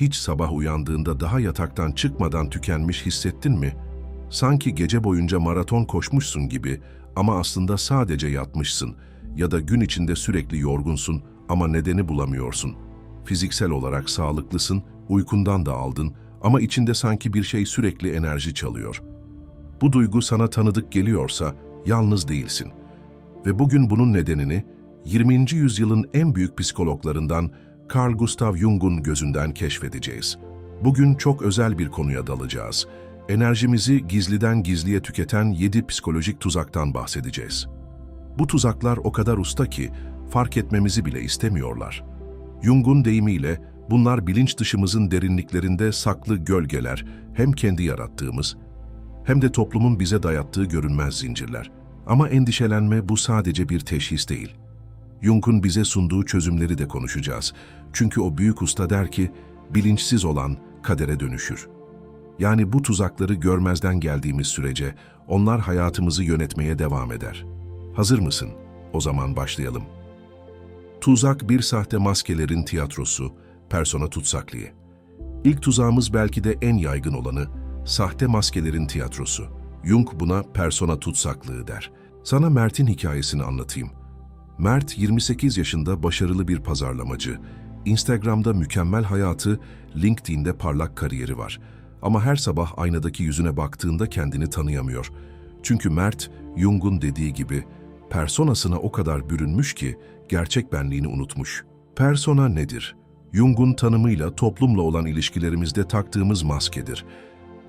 Hiç sabah uyandığında daha yataktan çıkmadan tükenmiş hissettin mi? Sanki gece boyunca maraton koşmuşsun gibi ama aslında sadece yatmışsın ya da gün içinde sürekli yorgunsun ama nedeni bulamıyorsun. Fiziksel olarak sağlıklısın, uykundan da aldın ama içinde sanki bir şey sürekli enerji çalıyor. Bu duygu sana tanıdık geliyorsa yalnız değilsin. Ve bugün bunun nedenini 20. yüzyılın en büyük psikologlarından Carl Gustav Jung'un gözünden keşfedeceğiz. Bugün çok özel bir konuya dalacağız. Enerjimizi gizliden gizliye tüketen 7 psikolojik tuzaktan bahsedeceğiz. Bu tuzaklar o kadar usta ki fark etmemizi bile istemiyorlar. Jung'un deyimiyle bunlar bilinç dışımızın derinliklerinde saklı gölgeler, hem kendi yarattığımız hem de toplumun bize dayattığı görünmez zincirler. Ama endişelenme bu sadece bir teşhis değil. Jung'un bize sunduğu çözümleri de konuşacağız. Çünkü o büyük usta der ki, bilinçsiz olan kadere dönüşür. Yani bu tuzakları görmezden geldiğimiz sürece onlar hayatımızı yönetmeye devam eder. Hazır mısın? O zaman başlayalım. Tuzak bir sahte maskelerin tiyatrosu, persona tutsaklığı. İlk tuzağımız belki de en yaygın olanı, sahte maskelerin tiyatrosu. Jung buna persona tutsaklığı der. Sana Mert'in hikayesini anlatayım. Mert 28 yaşında başarılı bir pazarlamacı. Instagram'da mükemmel hayatı, LinkedIn'de parlak kariyeri var. Ama her sabah aynadaki yüzüne baktığında kendini tanıyamıyor. Çünkü Mert, Jung'un dediği gibi, personasına o kadar bürünmüş ki gerçek benliğini unutmuş. Persona nedir? Jung'un tanımıyla toplumla olan ilişkilerimizde taktığımız maskedir.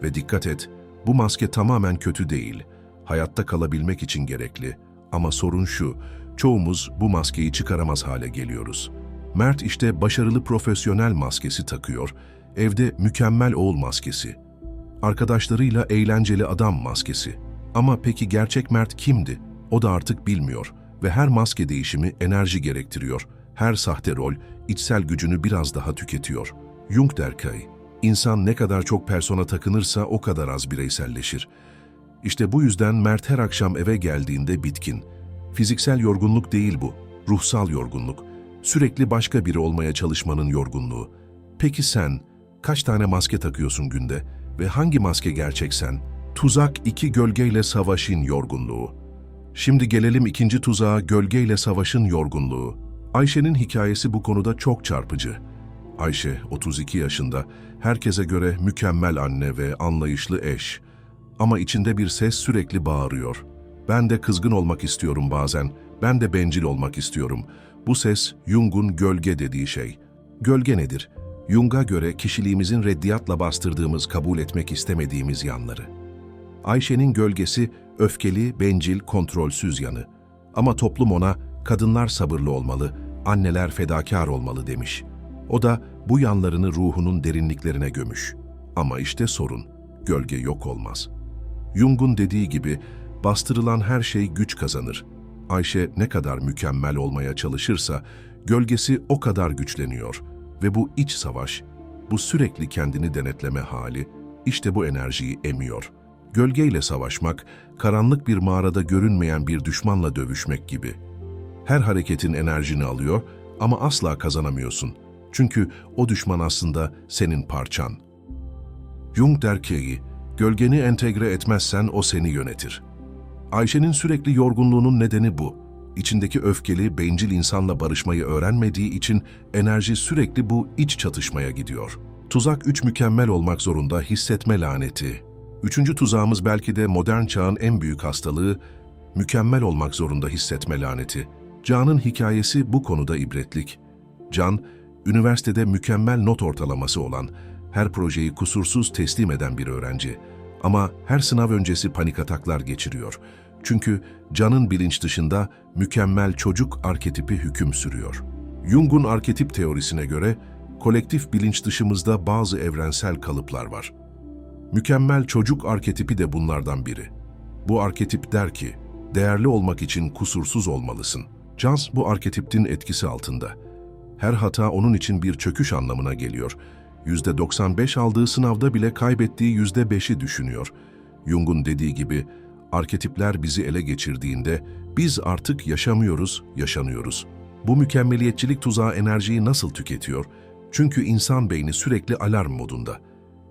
Ve dikkat et, bu maske tamamen kötü değil. Hayatta kalabilmek için gerekli. Ama sorun şu, çoğumuz bu maskeyi çıkaramaz hale geliyoruz. Mert işte başarılı profesyonel maskesi takıyor, evde mükemmel oğul maskesi, arkadaşlarıyla eğlenceli adam maskesi. Ama peki gerçek Mert kimdi? O da artık bilmiyor ve her maske değişimi enerji gerektiriyor. Her sahte rol içsel gücünü biraz daha tüketiyor. Jung der ki, insan ne kadar çok persona takınırsa o kadar az bireyselleşir. İşte bu yüzden Mert her akşam eve geldiğinde bitkin. Fiziksel yorgunluk değil bu, ruhsal yorgunluk. Sürekli başka biri olmaya çalışmanın yorgunluğu. Peki sen kaç tane maske takıyorsun günde ve hangi maske gerçek sen? Tuzak iki gölgeyle savaşın yorgunluğu. Şimdi gelelim ikinci tuzağa gölgeyle savaşın yorgunluğu. Ayşe'nin hikayesi bu konuda çok çarpıcı. Ayşe 32 yaşında, herkese göre mükemmel anne ve anlayışlı eş. Ama içinde bir ses sürekli bağırıyor. Ben de kızgın olmak istiyorum bazen, ben de bencil olmak istiyorum. Bu ses Jung'un gölge dediği şey. Gölge nedir? Jung'a göre kişiliğimizin reddiyatla bastırdığımız, kabul etmek istemediğimiz yanları. Ayşe'nin gölgesi öfkeli, bencil, kontrolsüz yanı. Ama toplum ona kadınlar sabırlı olmalı, anneler fedakar olmalı demiş. O da bu yanlarını ruhunun derinliklerine gömüş. Ama işte sorun, gölge yok olmaz. Jung'un dediği gibi bastırılan her şey güç kazanır. Ayşe ne kadar mükemmel olmaya çalışırsa gölgesi o kadar güçleniyor ve bu iç savaş, bu sürekli kendini denetleme hali işte bu enerjiyi emiyor. Gölgeyle savaşmak, karanlık bir mağarada görünmeyen bir düşmanla dövüşmek gibi. Her hareketin enerjini alıyor ama asla kazanamıyorsun. Çünkü o düşman aslında senin parçan. Jung der ki, gölgeni entegre etmezsen o seni yönetir. Ayşe'nin sürekli yorgunluğunun nedeni bu. İçindeki öfkeli, bencil insanla barışmayı öğrenmediği için enerji sürekli bu iç çatışmaya gidiyor. Tuzak üç mükemmel olmak zorunda hissetme laneti. Üçüncü tuzağımız belki de modern çağın en büyük hastalığı, mükemmel olmak zorunda hissetme laneti. Can'ın hikayesi bu konuda ibretlik. Can, üniversitede mükemmel not ortalaması olan, her projeyi kusursuz teslim eden bir öğrenci. Ama her sınav öncesi panik ataklar geçiriyor. Çünkü Can'ın bilinç dışında mükemmel çocuk arketipi hüküm sürüyor. Jung'un arketip teorisine göre kolektif bilinç dışımızda bazı evrensel kalıplar var. Mükemmel çocuk arketipi de bunlardan biri. Bu arketip der ki, değerli olmak için kusursuz olmalısın. Jans bu arketiptin etkisi altında. Her hata onun için bir çöküş anlamına geliyor. %95 aldığı sınavda bile kaybettiği %5'i düşünüyor. Jung'un dediği gibi, arketipler bizi ele geçirdiğinde biz artık yaşamıyoruz, yaşanıyoruz. Bu mükemmeliyetçilik tuzağı enerjiyi nasıl tüketiyor? Çünkü insan beyni sürekli alarm modunda.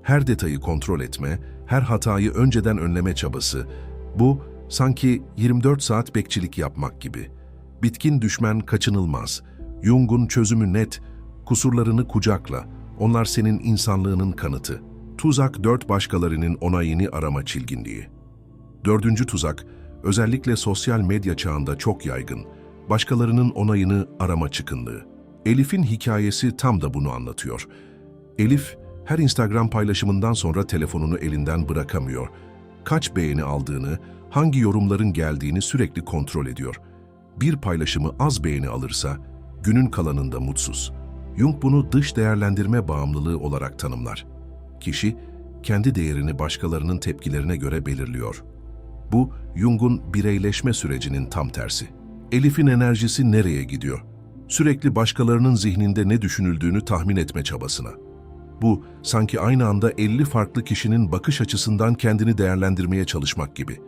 Her detayı kontrol etme, her hatayı önceden önleme çabası. Bu sanki 24 saat bekçilik yapmak gibi. Bitkin düşmen kaçınılmaz. Jung'un çözümü net. Kusurlarını kucakla. Onlar senin insanlığının kanıtı. Tuzak dört başkalarının onayını arama çilginliği. Dördüncü tuzak, özellikle sosyal medya çağında çok yaygın. Başkalarının onayını arama çıkınlığı. Elif'in hikayesi tam da bunu anlatıyor. Elif, her Instagram paylaşımından sonra telefonunu elinden bırakamıyor. Kaç beğeni aldığını, hangi yorumların geldiğini sürekli kontrol ediyor. Bir paylaşımı az beğeni alırsa, günün kalanında mutsuz. Jung bunu dış değerlendirme bağımlılığı olarak tanımlar. Kişi, kendi değerini başkalarının tepkilerine göre belirliyor. Bu, Jung'un bireyleşme sürecinin tam tersi. Elif'in enerjisi nereye gidiyor? Sürekli başkalarının zihninde ne düşünüldüğünü tahmin etme çabasına. Bu, sanki aynı anda 50 farklı kişinin bakış açısından kendini değerlendirmeye çalışmak gibi.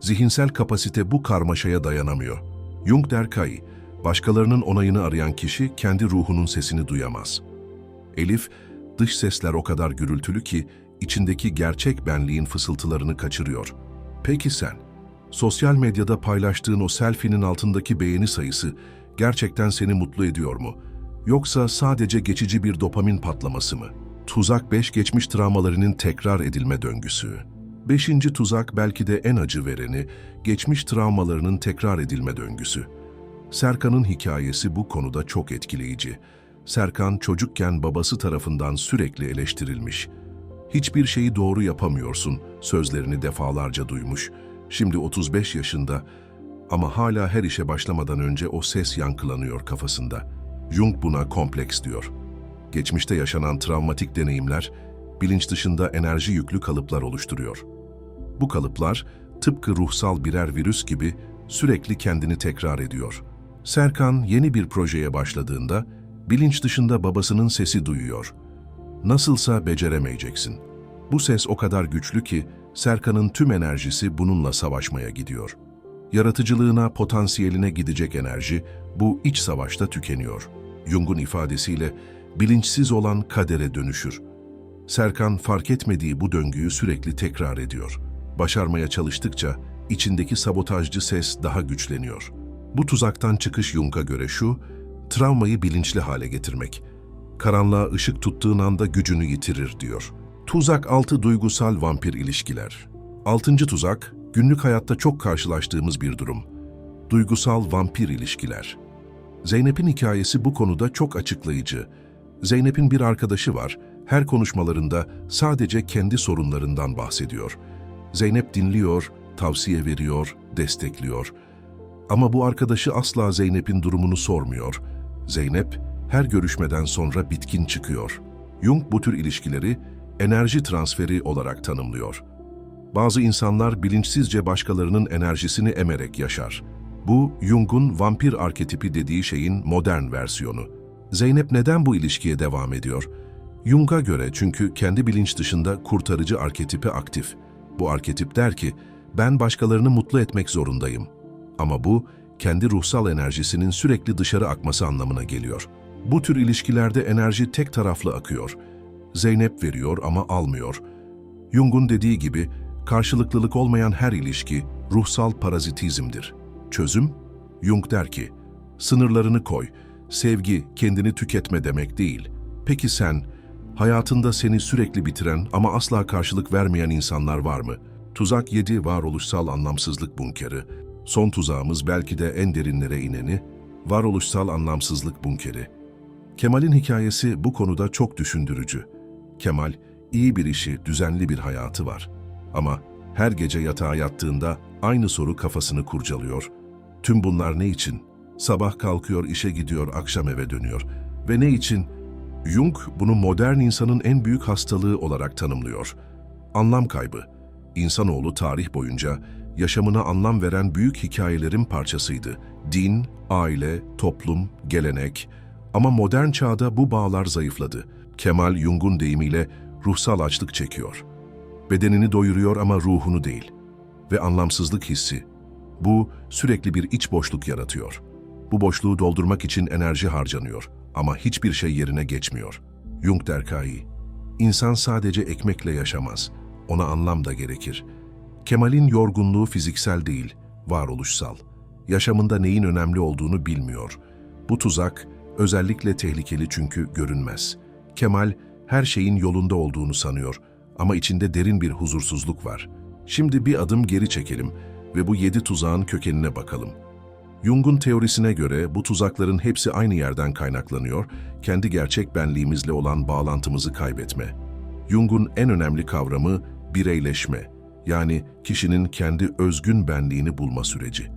Zihinsel kapasite bu karmaşaya dayanamıyor. Jung der ki, başkalarının onayını arayan kişi kendi ruhunun sesini duyamaz. Elif, dış sesler o kadar gürültülü ki içindeki gerçek benliğin fısıltılarını kaçırıyor. Peki sen, sosyal medyada paylaştığın o selfie'nin altındaki beğeni sayısı gerçekten seni mutlu ediyor mu? Yoksa sadece geçici bir dopamin patlaması mı? Tuzak 5 geçmiş travmalarının tekrar edilme döngüsü. Beşinci tuzak belki de en acı vereni, geçmiş travmalarının tekrar edilme döngüsü. Serkan'ın hikayesi bu konuda çok etkileyici. Serkan çocukken babası tarafından sürekli eleştirilmiş. Hiçbir şeyi doğru yapamıyorsun sözlerini defalarca duymuş. Şimdi 35 yaşında ama hala her işe başlamadan önce o ses yankılanıyor kafasında. Jung buna kompleks diyor. Geçmişte yaşanan travmatik deneyimler, bilinç dışında enerji yüklü kalıplar oluşturuyor. Bu kalıplar, tıpkı ruhsal birer virüs gibi sürekli kendini tekrar ediyor. Serkan yeni bir projeye başladığında, bilinç dışında babasının sesi duyuyor. Nasılsa beceremeyeceksin. Bu ses o kadar güçlü ki, Serkan'ın tüm enerjisi bununla savaşmaya gidiyor. Yaratıcılığına, potansiyeline gidecek enerji, bu iç savaşta tükeniyor. Jung'un ifadesiyle, bilinçsiz olan kadere dönüşür. Serkan fark etmediği bu döngüyü sürekli tekrar ediyor. Başarmaya çalıştıkça içindeki sabotajcı ses daha güçleniyor. Bu tuzaktan çıkış Jung'a göre şu, travmayı bilinçli hale getirmek. Karanlığa ışık tuttuğun anda gücünü yitirir diyor. Tuzak 6 duygusal vampir ilişkiler. Altıncı tuzak, günlük hayatta çok karşılaştığımız bir durum. Duygusal vampir ilişkiler. Zeynep'in hikayesi bu konuda çok açıklayıcı. Zeynep'in bir arkadaşı var, her konuşmalarında sadece kendi sorunlarından bahsediyor. Zeynep dinliyor, tavsiye veriyor, destekliyor. Ama bu arkadaşı asla Zeynep'in durumunu sormuyor. Zeynep her görüşmeden sonra bitkin çıkıyor. Jung bu tür ilişkileri enerji transferi olarak tanımlıyor. Bazı insanlar bilinçsizce başkalarının enerjisini emerek yaşar. Bu, Jung'un vampir arketipi dediği şeyin modern versiyonu. Zeynep neden bu ilişkiye devam ediyor? Jung'a göre çünkü kendi bilinç dışında kurtarıcı arketipi aktif. Bu arketip der ki, ben başkalarını mutlu etmek zorundayım. Ama bu, kendi ruhsal enerjisinin sürekli dışarı akması anlamına geliyor. Bu tür ilişkilerde enerji tek taraflı akıyor. Zeynep veriyor ama almıyor. Jung'un dediği gibi, karşılıklılık olmayan her ilişki ruhsal parazitizmdir. Çözüm? Jung der ki, sınırlarını koy. Sevgi kendini tüketme demek değil. Peki sen, hayatında seni sürekli bitiren ama asla karşılık vermeyen insanlar var mı? Tuzak 7 varoluşsal anlamsızlık bunkeri. Son tuzağımız belki de en derinlere ineni, varoluşsal anlamsızlık bunkeri. Kemal'in hikayesi bu konuda çok düşündürücü. Kemal, iyi bir işi, düzenli bir hayatı var. Ama her gece yatağa yattığında aynı soru kafasını kurcalıyor. Tüm bunlar ne için? Sabah kalkıyor, işe gidiyor, akşam eve dönüyor. Ve ne için? Jung bunu modern insanın en büyük hastalığı olarak tanımlıyor. Anlam kaybı. İnsanoğlu tarih boyunca yaşamına anlam veren büyük hikayelerin parçasıydı. Din, aile, toplum, gelenek. Ama modern çağda bu bağlar zayıfladı. Kemal Jung'un deyimiyle ruhsal açlık çekiyor. Bedenini doyuruyor ama ruhunu değil. Ve anlamsızlık hissi. Bu sürekli bir iç boşluk yaratıyor. Bu boşluğu doldurmak için enerji harcanıyor. Ama hiçbir şey yerine geçmiyor. Jung der Kai, İnsan sadece ekmekle yaşamaz. Ona anlam da gerekir. Kemal'in yorgunluğu fiziksel değil, varoluşsal. Yaşamında neyin önemli olduğunu bilmiyor. Bu tuzak özellikle tehlikeli çünkü görünmez. Kemal her şeyin yolunda olduğunu sanıyor ama içinde derin bir huzursuzluk var. Şimdi bir adım geri çekelim ve bu yedi tuzağın kökenine bakalım. Jung'un teorisine göre bu tuzakların hepsi aynı yerden kaynaklanıyor, kendi gerçek benliğimizle olan bağlantımızı kaybetme. Jung'un en önemli kavramı bireyleşme, yani kişinin kendi özgün benliğini bulma süreci.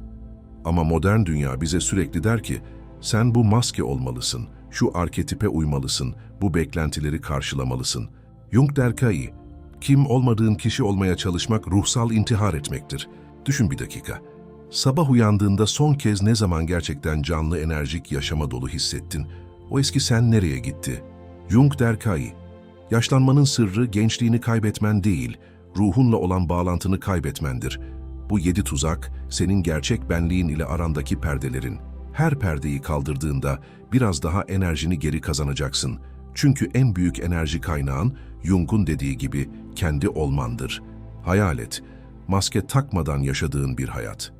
Ama modern dünya bize sürekli der ki, sen bu maske olmalısın, şu arketipe uymalısın, bu beklentileri karşılamalısın. Jung der ki, kim olmadığın kişi olmaya çalışmak ruhsal intihar etmektir. Düşün bir dakika. Sabah uyandığında son kez ne zaman gerçekten canlı, enerjik, yaşama dolu hissettin? O eski sen nereye gitti? Jung der ki, yaşlanmanın sırrı gençliğini kaybetmen değil, ruhunla olan bağlantını kaybetmendir. Bu yedi tuzak, senin gerçek benliğin ile arandaki perdelerin. Her perdeyi kaldırdığında biraz daha enerjini geri kazanacaksın. Çünkü en büyük enerji kaynağın, Jung'un dediği gibi, kendi olmandır. Hayal et, maske takmadan yaşadığın bir hayat.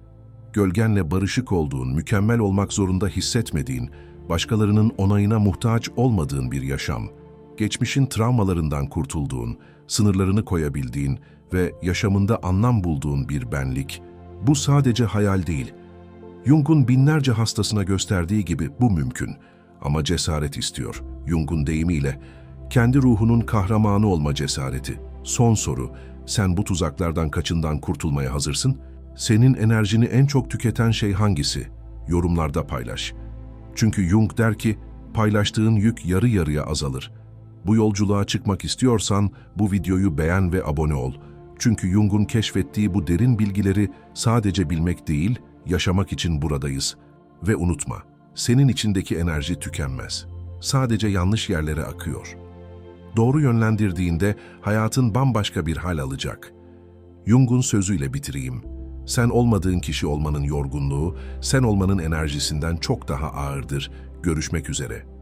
Gölgenle barışık olduğun, mükemmel olmak zorunda hissetmediğin, başkalarının onayına muhtaç olmadığın bir yaşam. Geçmişin travmalarından kurtulduğun, sınırlarını koyabildiğin ve yaşamında anlam bulduğun bir benlik. Bu sadece hayal değil. Jung'un binlerce hastasına gösterdiği gibi bu mümkün. Ama cesaret istiyor. Jung'un deyimiyle, kendi ruhunun kahramanı olma cesareti. Son soru, sen bu tuzaklardan kaçından kurtulmaya hazırsın? Senin enerjini en çok tüketen şey hangisi? Yorumlarda paylaş. Çünkü Jung der ki, paylaştığın yük yarı yarıya azalır. Bu yolculuğa çıkmak istiyorsan bu videoyu beğen ve abone ol. Çünkü Jung'un keşfettiği bu derin bilgileri sadece bilmek değil, yaşamak için buradayız. Ve unutma, senin içindeki enerji tükenmez. Sadece yanlış yerlere akıyor. Doğru yönlendirdiğinde hayatın bambaşka bir hal alacak. Jung'un sözüyle bitireyim. Sen olmadığın kişi olmanın yorgunluğu, sen olmanın enerjisinden çok daha ağırdır. Görüşmek üzere.